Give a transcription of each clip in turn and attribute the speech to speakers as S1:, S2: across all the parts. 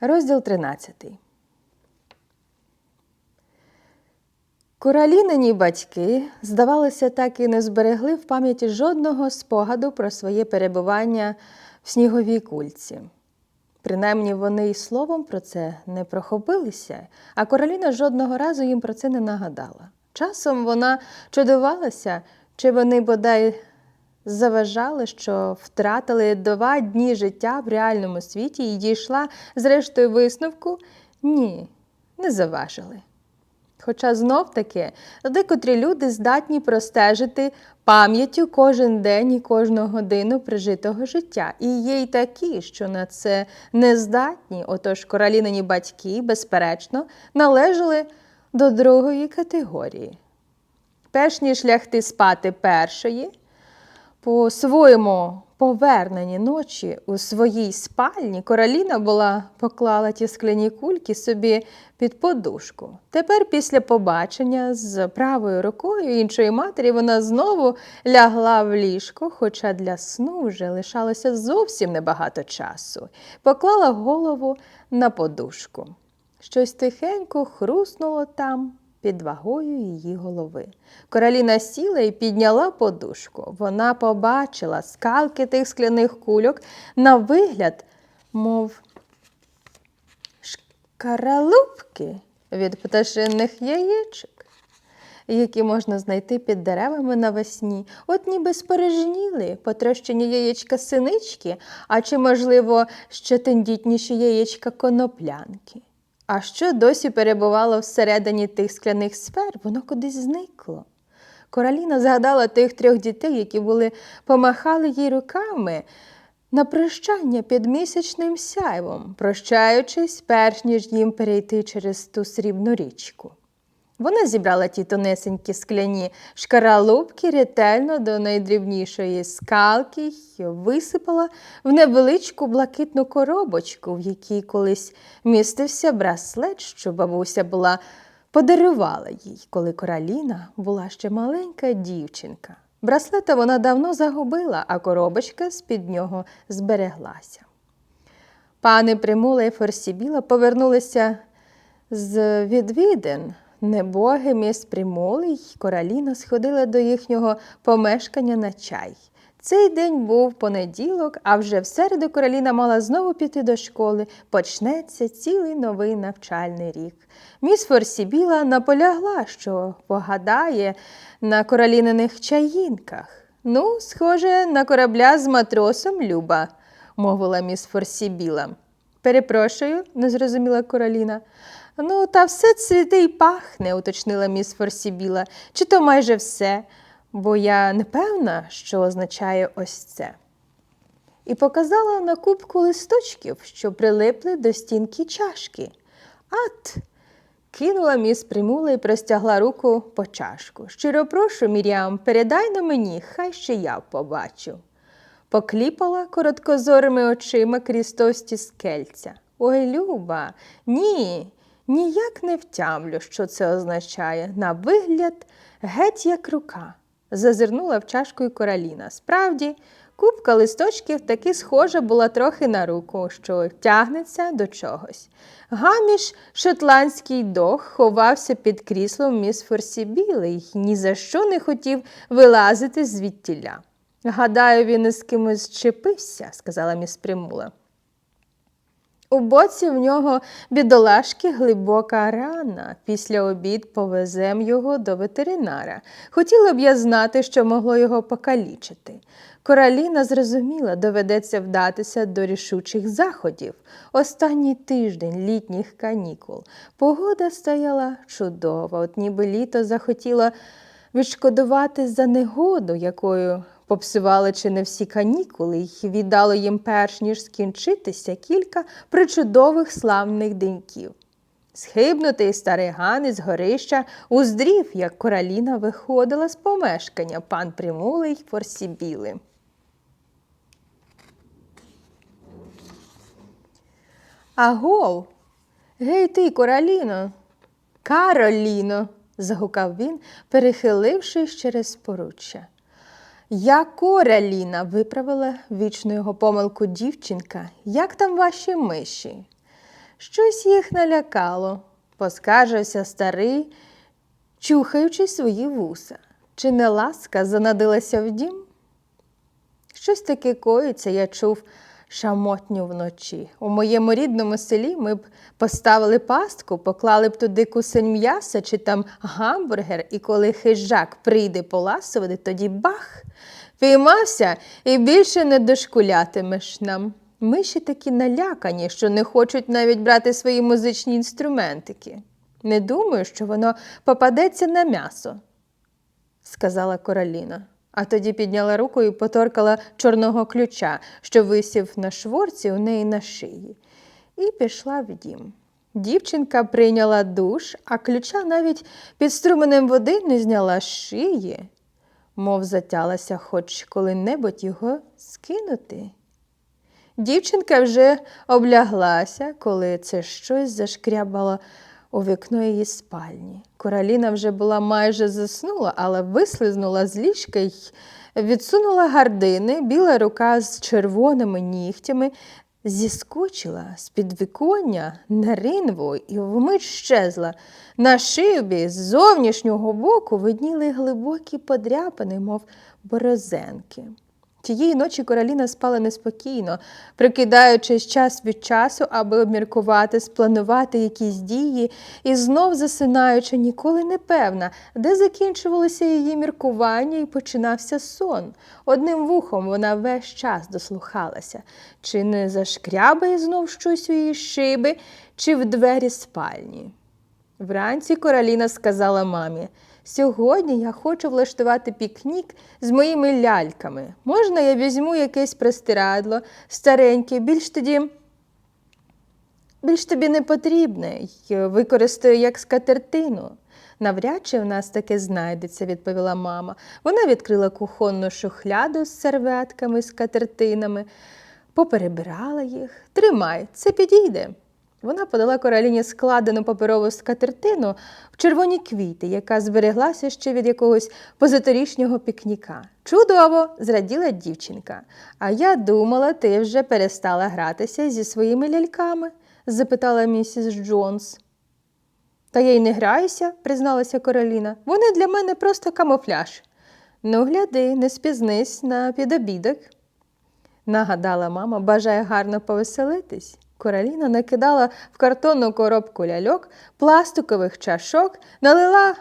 S1: Розділ 13. Куралінині батьки, здавалося, так і не зберегли в пам'яті жодного спогаду про своє перебування в сніговій кульці. Принаймні вони й словом про це не прохопилися, а Короліна жодного разу їм про це не нагадала. Часом вона чудувалася, чи вони бодай заважали, що втратили два дні життя в реальному світі і дійшла зрештою висновку ні, не заважили. Хоча знов таки декотрі люди здатні простежити пам'яттю кожен день і кожну годину прожитого життя. І є й такі, що на це не здатні, отож королінині батьки, безперечно, належали до другої категорії. Перш ніж лягти спати першої, по своєму поверненні ночі у своїй спальні Короліна була поклала ті скляні кульки собі під подушку. Тепер, після побачення з правою рукою іншої матері, вона знову лягла в ліжко, хоча для сну вже лишалося зовсім небагато часу, поклала голову на подушку. Щось тихенько хруснуло там під вагою її голови. Короліна сіла і підняла подушку. Вона побачила скалки тих скляних кульок на вигляд, мов шкаралупки від пташиних яєчок. Які можна знайти під деревами навесні, от ніби спорожніли потрощені яєчка синички, а чи, можливо, ще тендітніші яєчка коноплянки. А що досі перебувало всередині тих скляних сфер, воно кудись зникло. Короліна згадала тих трьох дітей, які були помахали їй руками на прощання під місячним сяйвом, прощаючись, перш ніж їм перейти через ту срібну річку. Вона зібрала ті тонесенькі скляні шкаралупки ретельно до найдрібнішої скалки й висипала в невеличку блакитну коробочку, в якій колись містився браслет, що бабуся була подарувала їй, коли короліна була ще маленька дівчинка. Браслета вона давно загубила, а коробочка з-під нього збереглася. Пани Примула і Форсібіла повернулися з відвідин. Небоги міс Примули й Кораліна сходили до їхнього помешкання на чай. Цей день був понеділок, а вже в середу Кораліна мала знову піти до школи. Почнеться цілий новий навчальний рік. Міс Форсібіла наполягла, що погадає на короліниних чаїнках. Ну, схоже, на корабля з матросом Люба, мовила міс Форсібіла. Перепрошую, не зрозуміла Короліна. Ну, та все цвіте й пахне, уточнила міс Форсібіла. Чи то майже все, бо я не певна, що означає ось це. І показала на кубку листочків, що прилипли до стінки чашки. Ат! кинула міс Примула і простягла руку по чашку. Щиро прошу, Мірям, передай на мені, хай ще я побачу. Покліпала короткозорими очима крізь товсті скельця. Ой, Люба, ні, ніяк не втямлю, що це означає. На вигляд, геть як рука. Зазирнула в чашку й короліна. Справді, купка листочків таки схожа була трохи на руку, що тягнеться до чогось. Гаміш шотландський дог ховався під кріслом міс Форсібіли й ні за що не хотів вилазити звідтіля. Гадаю, він із кимось чепився, сказала міс Примула. У боці в нього бідолашки глибока рана. Після обід повезем його до ветеринара. Хотіла б я знати, що могло його покалічити. Короліна зрозуміла, доведеться вдатися до рішучих заходів. Останній тиждень літніх канікул. Погода стояла чудова, от ніби літо захотіло відшкодувати за негоду, якою попсували чи не всі канікули, й віддало їм перш ніж скінчитися кілька причудових славних деньків. Схибнутий старий ган із горища уздрів, як короліна виходила з помешкання пан Примулий Форсібіли. Агов, гей ти, короліно, Кароліно, загукав він, перехилившись через поруччя. Я Кораліна, виправила вічну його помилку дівчинка. Як там ваші миші? Щось їх налякало, поскаржився старий, чухаючи свої вуса. Чи не ласка занадилася в дім? Щось таке коїться, я чув шамотню вночі. У моєму рідному селі ми б поставили пастку, поклали б туди кусень м'яса чи там гамбургер, і коли хижак прийде поласувати, тоді бах! Піймався і більше не дошкулятимеш нам. Ми ще такі налякані, що не хочуть навіть брати свої музичні інструментики. Не думаю, що воно попадеться на м'ясо сказала Короліна. А тоді підняла руку і поторкала чорного ключа, що висів на шворці у неї на шиї, і пішла в дім. Дівчинка прийняла душ, а ключа навіть під струменем води не зняла з шиї, мов затялася хоч коли-небудь його скинути. Дівчинка вже обляглася, коли це щось зашкрябало у вікно її спальні. Короліна вже була майже заснула, але вислизнула з ліжка й відсунула гардини, біла рука з червоними нігтями, зіскочила з під віконня на ринву і вмить щезла. На шибі з зовнішнього боку видніли глибокі подряпини, мов борозенки. Тієї ночі Короліна спала неспокійно, прикидаючись час від часу, аби обміркувати, спланувати якісь дії, і знов засинаючи, ніколи не певна, де закінчувалося її міркування і починався сон. Одним вухом вона весь час дослухалася, чи не зашкрябає знов щось у її шиби, чи в двері спальні. Вранці Короліна сказала мамі, сьогодні я хочу влаштувати пікнік з моїми ляльками. Можна я візьму якесь простирадло, стареньке, більш тоді. Більш тобі не потрібне, використаю як скатертину. Навряд чи в нас таке знайдеться, відповіла мама. Вона відкрила кухонну шухляду з серветками, скатертинами, поперебирала їх. Тримай, це підійде. Вона подала короліні складену паперову скатертину в червоні квіти, яка збереглася ще від якогось позаторішнього пікніка. Чудово! зраділа дівчинка. А я думала, ти вже перестала гратися зі своїми ляльками? запитала місіс Джонс. Та я й не граюся, призналася Короліна. Вони для мене просто камуфляж. Ну, гляди, не спізнись на підобідок. Нагадала мама, бажає гарно повеселитись. Короліна накидала в картонну коробку ляльок, пластикових чашок, налила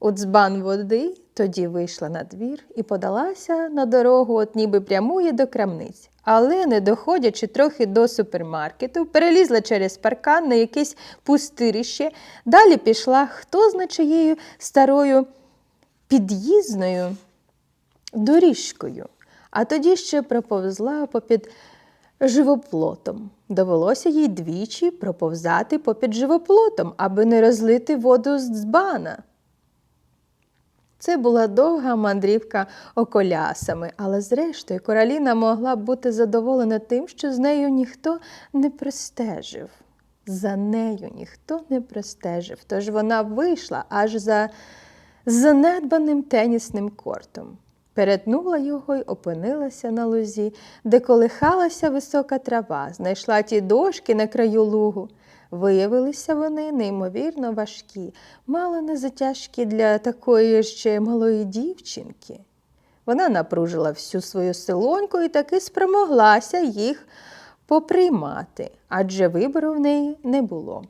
S1: у дзбан води, тоді вийшла на двір і подалася на дорогу, от ніби прямує до крамниць. Але, не доходячи трохи до супермаркету, перелізла через паркан на якесь пустирище, далі пішла хто зна чиєю старою під'їзною доріжкою, а тоді ще проповзла попід живоплотом. Довелося їй двічі проповзати попід живоплотом, аби не розлити воду з дзбана. Це була довга мандрівка околясами, але зрештою Короліна могла б бути задоволена тим, що з нею ніхто не пристежив. За нею ніхто не пристежив, тож вона вийшла аж за занедбаним тенісним кортом. Перетнула його й опинилася на лузі, де колихалася висока трава, знайшла ті дошки на краю лугу. Виявилися вони неймовірно важкі, мало не затяжкі для такої ще малої дівчинки. Вона напружила всю свою силоньку і таки спромоглася їх поприймати, адже вибору в неї не було.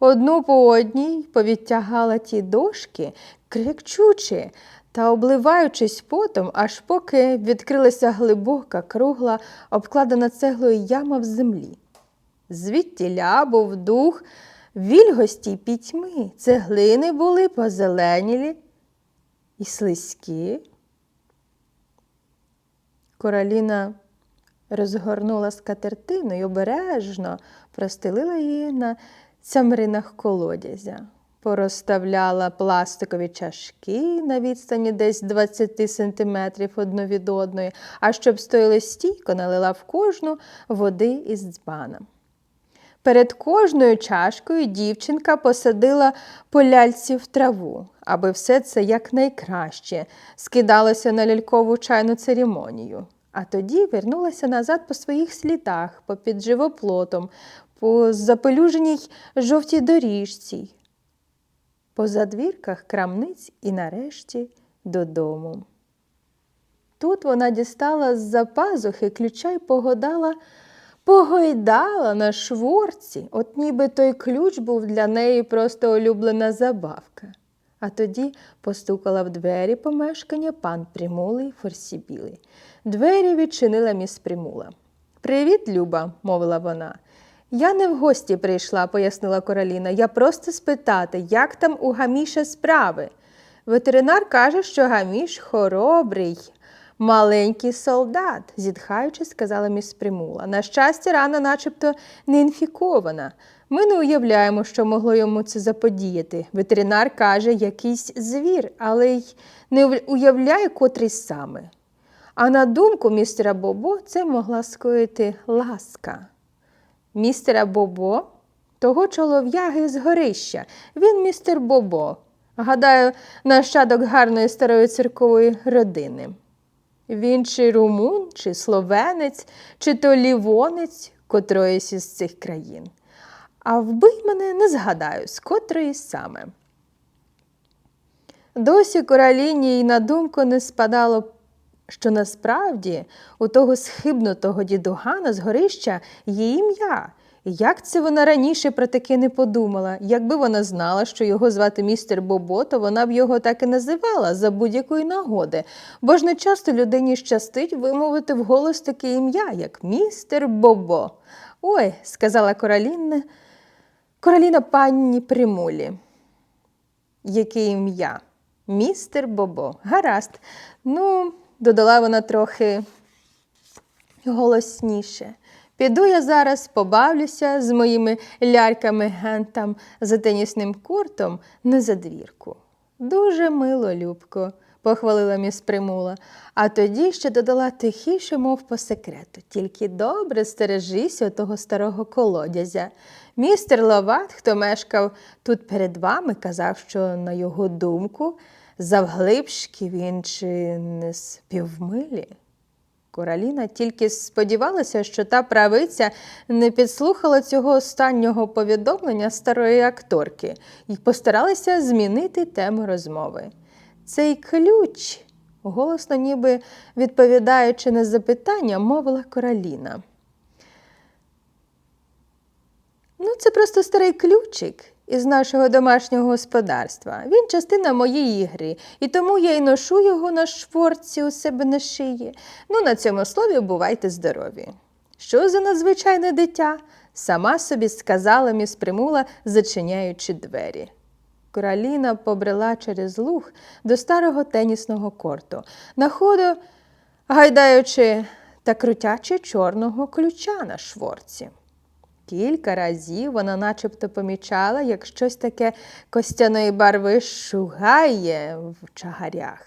S1: Одну по одній повідтягала ті дошки, крикчучи та обливаючись потом, аж поки відкрилася глибока, кругла, обкладена цеглою яма в землі. Звідтіля був дух вільгості й пітьми, цеглини були позеленілі і слизькі. Короліна розгорнула скатертину й обережно простелила її на цямринах колодязя. Порозставляла пластикові чашки на відстані десь 20 сантиметрів одну від одної, а щоб стояли стійко, налила в кожну води із дзбана. Перед кожною чашкою дівчинка посадила по ляльці в траву, аби все це якнайкраще скидалося на лялькову чайну церемонію. А тоді вернулася назад по своїх слідах, попід живоплотом, по запелюженій жовтій доріжці, по задвірках крамниць і нарешті додому. Тут вона дістала з-за пазухи ключа й погодала, погойдала на шворці, от ніби той ключ був для неї просто улюблена забавка. А тоді постукала в двері помешкання пан Примулий Форсібілий. Двері відчинила міс Примула. Привіт, Люба, мовила вона. Я не в гості прийшла, пояснила Короліна. Я просто спитати, як там у Гаміша справи. Ветеринар каже, що Гаміш хоробрий, маленький солдат, зітхаючи, сказала міс Примула. На щастя, рана начебто не інфікована. Ми не уявляємо, що могло йому це заподіяти. Ветеринар каже, якийсь звір, але й не уявляє, котрий саме. А на думку містера Бобо, це могла скоїти ласка. Містера Бобо, того чолов'яги з горища. Він містер Бобо. Гадаю, нащадок гарної старої церкової родини. Він чи румун, чи словенець, чи то лівонець котроїсь із цих країн. А вбий мене не згадаю, з котрої саме. Досі короліні й на думку не спадало, що насправді у того схибнутого дідугана з горища є ім'я. Як це вона раніше про таке не подумала? Якби вона знала, що його звати містер Бобо, то вона б його так і називала за будь-якої нагоди, бо ж не часто людині щастить вимовити вголос таке ім'я, як містер Бобо. Ой, сказала Короліна, Короліна панні Примулі. Яке ім'я? Містер Бобо. Гаразд. Ну, додала вона трохи голосніше. Піду я зараз побавлюся з моїми ляльками гентам за тенісним кортом на задвірку. Дуже мило, Любко, похвалила міс Примула, а тоді ще додала тихіше, мов по секрету. Тільки добре стережися того старого колодязя. Містер Ловат, хто мешкав тут перед вами, казав, що, на його думку, завглибшки він чи не з півмилі. Короліна тільки сподівалася, що та правиця не підслухала цього останнього повідомлення старої акторки і постаралася змінити тему розмови. Цей ключ, голосно, ніби відповідаючи на запитання, мовила Короліна. Ну, це просто старий ключик із нашого домашнього господарства. Він частина моєї гри, і тому я й ношу його на шворці у себе на шиї. Ну, на цьому слові бувайте здорові. Що за надзвичайне дитя? Сама собі сказала міс Примула, зачиняючи двері. Короліна побрела через луг до старого тенісного корту, на ходу гайдаючи та крутячи чорного ключа на шворці. Кілька разів вона начебто помічала, як щось таке костяної барви шугає в чагарях.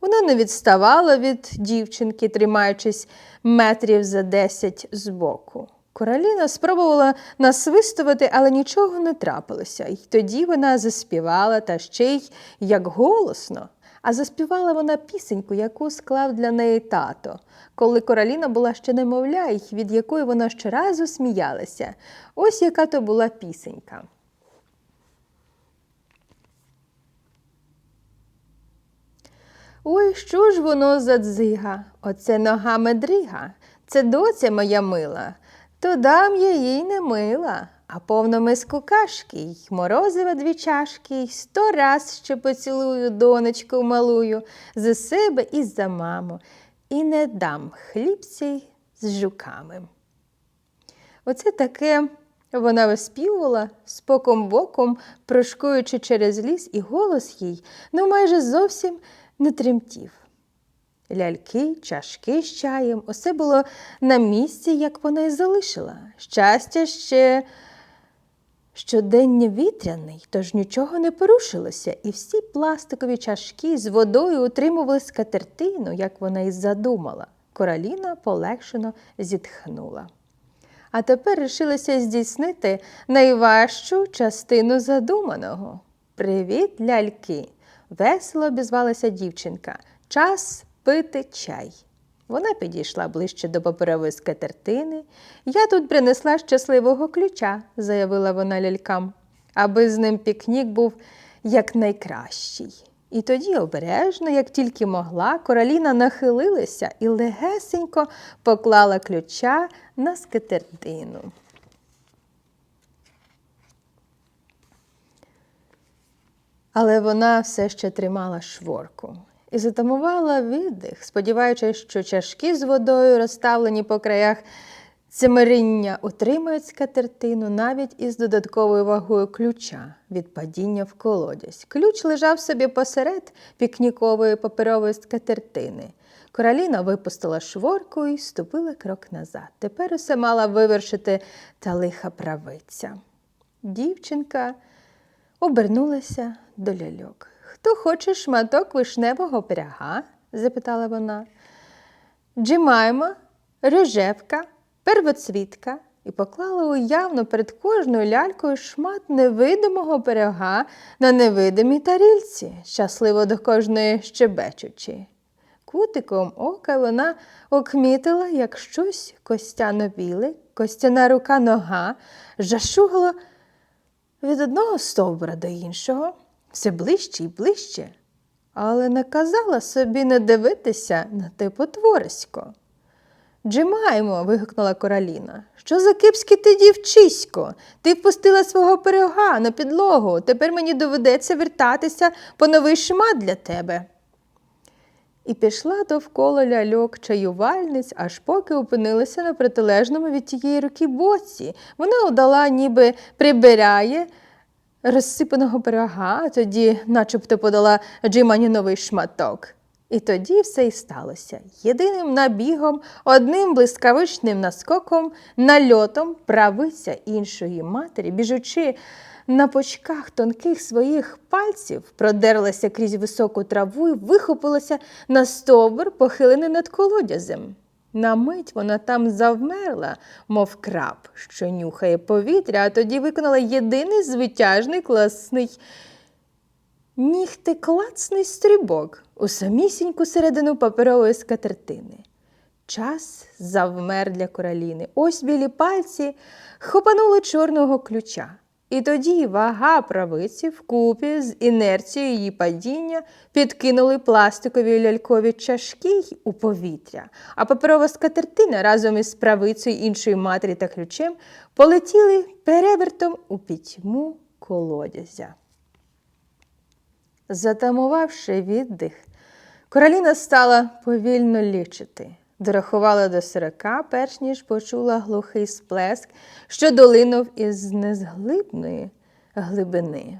S1: Вона не відставала від дівчинки, тримаючись метрів за десять збоку. Короліна спробувала насвистувати, але нічого не трапилося, і тоді вона заспівала та ще й як голосно. А заспівала вона пісеньку, яку склав для неї тато, коли Короліна була ще немовля, і від якої вона щоразу сміялася. Ось яка то була пісенька. Ой, що ж воно за дзига? Оце нога медрига, це доця моя мила, то дам я їй не мила, а повну миску кашки, й морозива дві чашки, й сто раз ще поцілую донечку малую за себе і за маму, і не дам хлібці з жуками. Оце таке вона виспівувала споком боком, прошкуючи через ліс, і голос їй ну майже зовсім не тремтів. Ляльки, чашки з чаєм, усе було на місці, як вона й залишила. Щастя ще щодення вітряний, тож нічого не порушилося, і всі пластикові чашки з водою утримували скатертину, як вона й задумала. Короліна полегшено зітхнула. А тепер рішилася здійснити найважчу частину задуманого. Привіт, ляльки! Весело обізвалася дівчинка. Час пити чай. Вона підійшла ближче до паперової скатертини. Я тут принесла щасливого ключа, заявила вона лялькам, аби з ним пікнік був якнайкращий. І тоді обережно, як тільки могла, короліна нахилилася і легесенько поклала ключа на скатертину. Але вона все ще тримала шворку і затамувала віддих, сподіваючись, що чашки з водою, розставлені по краях цимеріння, утримають скатертину навіть із додатковою вагою ключа від падіння в колодязь. Ключ лежав собі посеред пікнікової паперової скатертини. Короліна випустила шворку і ступила крок назад. Тепер усе мала вивершити та лиха правиця. Дівчинка обернулася до ляльок. Хто хоче шматок вишневого пирога? запитала вона. Джимайма, рожевка, первоцвітка і поклала уявно перед кожною лялькою шмат невидимого пирога на невидимій тарільці, щасливо до кожної щебечучи. Кутиком ока вона окмітила, як щось костяно-біле, костяна рука нога, жашугало від одного стовбура до іншого, все ближче і ближче, але наказала собі не дивитися на те потворисько. Джимаймо, вигукнула Короліна. Що за кипське ти дівчисько? Ти впустила свого пирога на підлогу. Тепер мені доведеться вертатися по новий шмат для тебе. І пішла довкола ляльок чаювальниць, аж поки опинилася на протилежному від тієї руки боці. Вона удала, ніби прибирає розсипаного пирога, тоді начебто подала Джимані новий шматок. І тоді все й сталося. Єдиним набігом, одним блискавичним наскоком, нальотом правиця іншої матері, біжучи на почках тонких своїх пальців, продерлася крізь високу траву і вихопилася на стовбур, похилений над колодязем. На мить вона там завмерла, мов краб, що нюхає повітря, а тоді виконала єдиний звитяжний класний нігтеклацний стрибок у самісіньку середину паперової скатертини. Час завмер для короліни. Ось білі пальці хопанули чорного ключа. І тоді вага правиці вкупі з інерцією її падіння підкинули пластикові лялькові чашки у повітря, а паперова скатертина разом із правицею іншої матері та ключем полетіли перевертом у пітьму колодязя. Затамувавши віддих, Короліна стала повільно лічити. Дорахувала до сорока, перш ніж почула глухий сплеск, що долинув із незглибної глибини.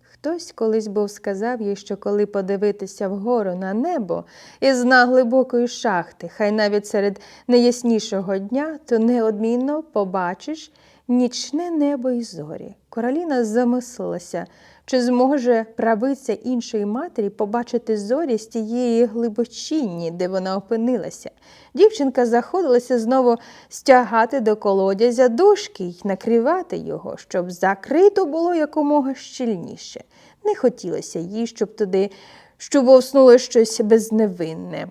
S1: Хтось колись був сказав їй, що коли подивитися вгору на небо із дна глибокої шахти, хай навіть серед найяснішого дня, то неодмінно побачиш нічне небо і зорі. Короліна замислилася, чи зможе правиця іншої матері побачити зорі з тієї глибочинні, де вона опинилася. Дівчинка заходилася знову стягати до колодязя дошки й накривати його, щоб закрито було якомога щільніше. Не хотілося їй, щоб туди щоб вовснуло щось безневинне.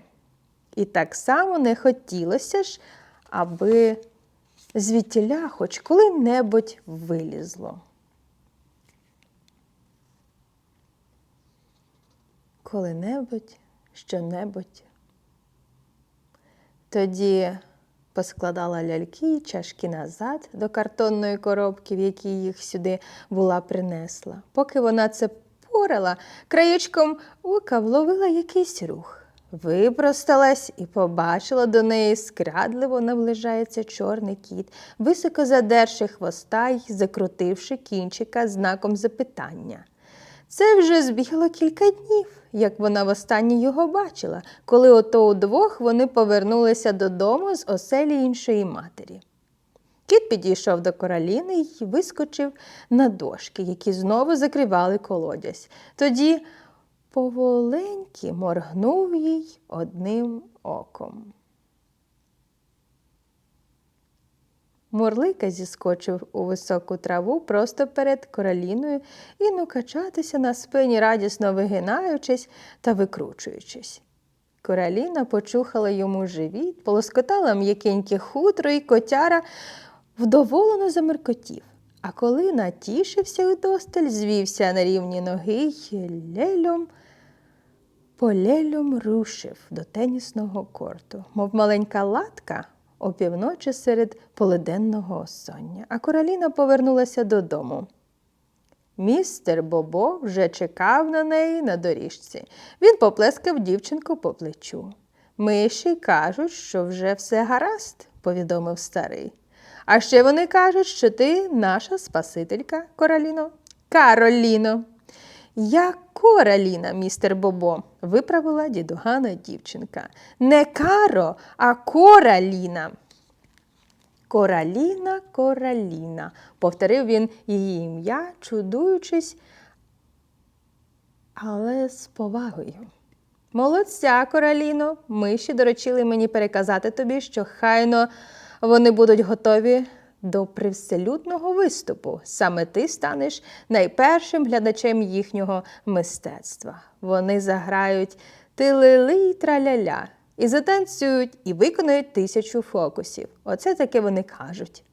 S1: І так само не хотілося ж, аби звідтіля хоч коли-небудь вилізло. Коли-небудь, що-небудь. Тоді поскладала ляльки й чашки назад до картонної коробки, в якій їх сюди була принесла. Поки вона це порала, краєчком ока вловила якийсь рух. Випросталась і побачила до неї скрадливо наближається чорний кіт, високо задерши хвоста й закрутивши кінчика знаком запитання. Це вже збігло кілька днів, як вона востаннє його бачила, коли ото удвох вони повернулися додому з оселі іншої матері. Кіт підійшов до короліни й вискочив на дошки, які знову закривали колодязь. Тоді поволеньки моргнув їй одним оком. Мурлика зіскочив у високу траву просто перед короліною і ну качатися на спині, радісно вигинаючись та викручуючись. Короліна почухала йому живіт, полоскотала м'якеньке хутро, і котяра вдоволено замеркотів. А коли натішився удосталь, звівся на рівні ноги й лельом полельом рушив до тенісного корту, мов маленька латка опівночі серед полуденного осоння, а Короліна повернулася додому. Містер Бобо вже чекав на неї на доріжці. Він поплескав дівчинку по плечу. Миші кажуть, що вже все гаразд, повідомив старий. А ще вони кажуть, що ти наша спасителька, Короліно. Кароліно. Я Короліна, містер Бобо, виправила дідугана дівчинка. Не Каро, а Кораліна. Кораліна, Кораліна, повторив він її ім'я, чудуючись, але з повагою. Молодця, Кораліно, миші доручили мені переказати тобі, що хайно вони будуть готові до привселюдного виступу. Саме ти станеш найпершим глядачем їхнього мистецтва. Вони заграють тилили й траляля, і затанцюють, і виконають тисячу фокусів. Оце таке вони кажуть.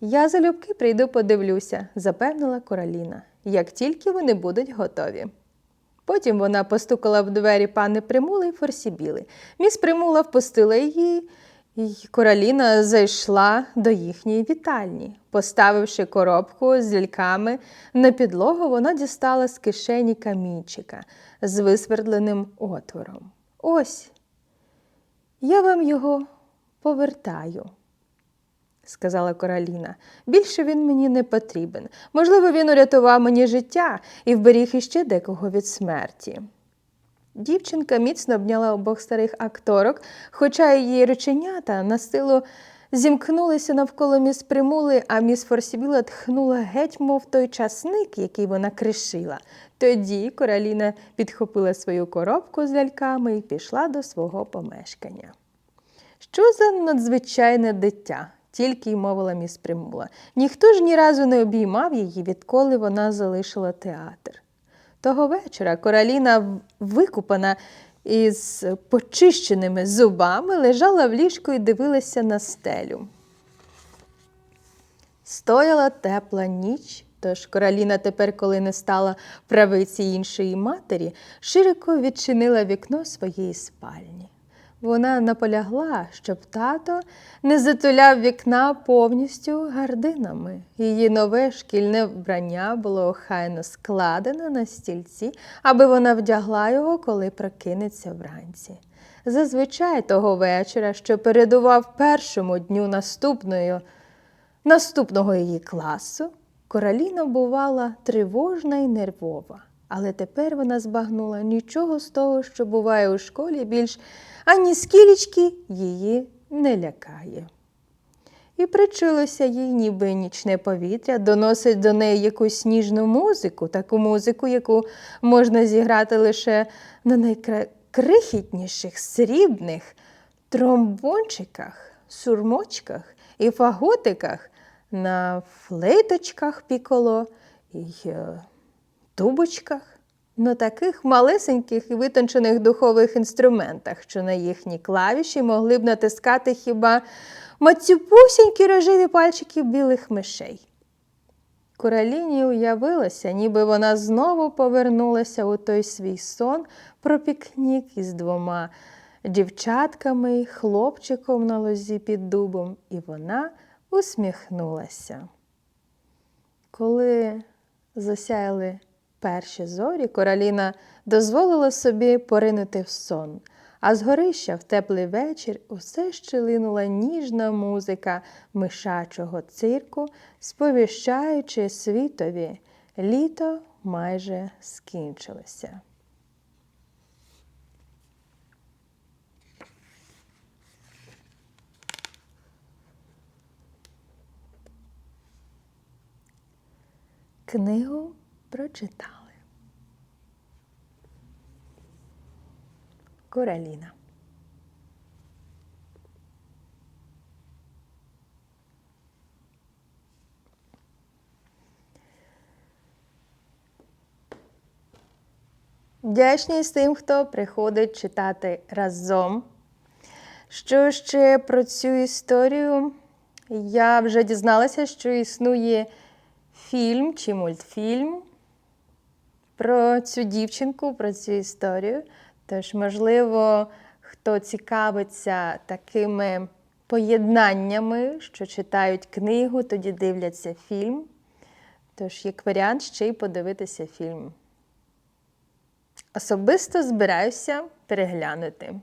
S1: Я залюбки прийду подивлюся, запевнила Короліна, як тільки вони будуть готові. Потім вона постукала в двері пани Примули й Форсібіли. Міс Примула впустила її, і Короліна зайшла до їхньої вітальні. Поставивши коробку з ляльками на підлогу, вона дістала з кишені камінчика з висвердленим отвором. Ось, я вам його повертаю, сказала Короліна. Більше він мені не потрібен. Можливо, він урятував мені життя і вберіг іще декого від смерті. Дівчинка міцно обняла обох старих акторок, хоча її реченята на силу зімкнулися навколо міс Примули, а міс Форсібіла тхнула геть, мов той часник, який вона кришила. Тоді Короліна підхопила свою коробку з ляльками і пішла до свого помешкання. Що за надзвичайне диття? тільки й мовила міс Примула. Ніхто ж ні разу не обіймав її, відколи вона залишила театр. Того вечора Короліна, викупана із почищеними зубами, лежала в ліжку і дивилася на стелю. Стояла тепла ніч, тож Короліна тепер, коли не стала правиці іншої матері, широко відчинила вікно своєї спальні. Вона наполягла, щоб тато не затуляв вікна повністю гардинами. Її нове шкільне вбрання було охайно складено на стільці, аби вона вдягла його, коли прокинеться вранці. Зазвичай того вечора, що передував першому дню наступної, наступного її класу, Короліна бувала тривожна і нервова. Але тепер вона збагнула нічого з того, що буває у школі, більш ані скілічки її не лякає. І причулося їй, ніби нічне повітря, доносить до неї якусь ніжну музику, таку музику, яку можна зіграти лише на найкрихітніших срібних тромбончиках, сурмочках і фаготиках, на флейточках піколо і тубочках, на таких малесеньких і витончених духових інструментах, що на їхні клавіші могли б натискати хіба мацюпусінькі рожеві пальчики білих мишей. Короліні уявилося, ніби вона знову повернулася у той свій сон про пікнік із двома дівчатками й хлопчиком на лозі під дубом, і вона усміхнулася. Коли засяяли перші зорі, короліна дозволила собі поринути в сон, а з горища в теплий вечір усе ще линула ніжна музика мишачого цирку, сповіщаючи світові, літо майже скінчилося. Книгу прочитали. Короліна. Вдячність тим, хто приходить читати разом. Що ще про цю історію? Я вже дізналася, що існує фільм чи мультфільм про цю дівчинку, про цю історію. Тож, можливо, хто цікавиться такими поєднаннями, що читають книгу, тоді дивляться фільм. Тож, як варіант, ще й подивитися фільм. Особисто збираюся переглянути.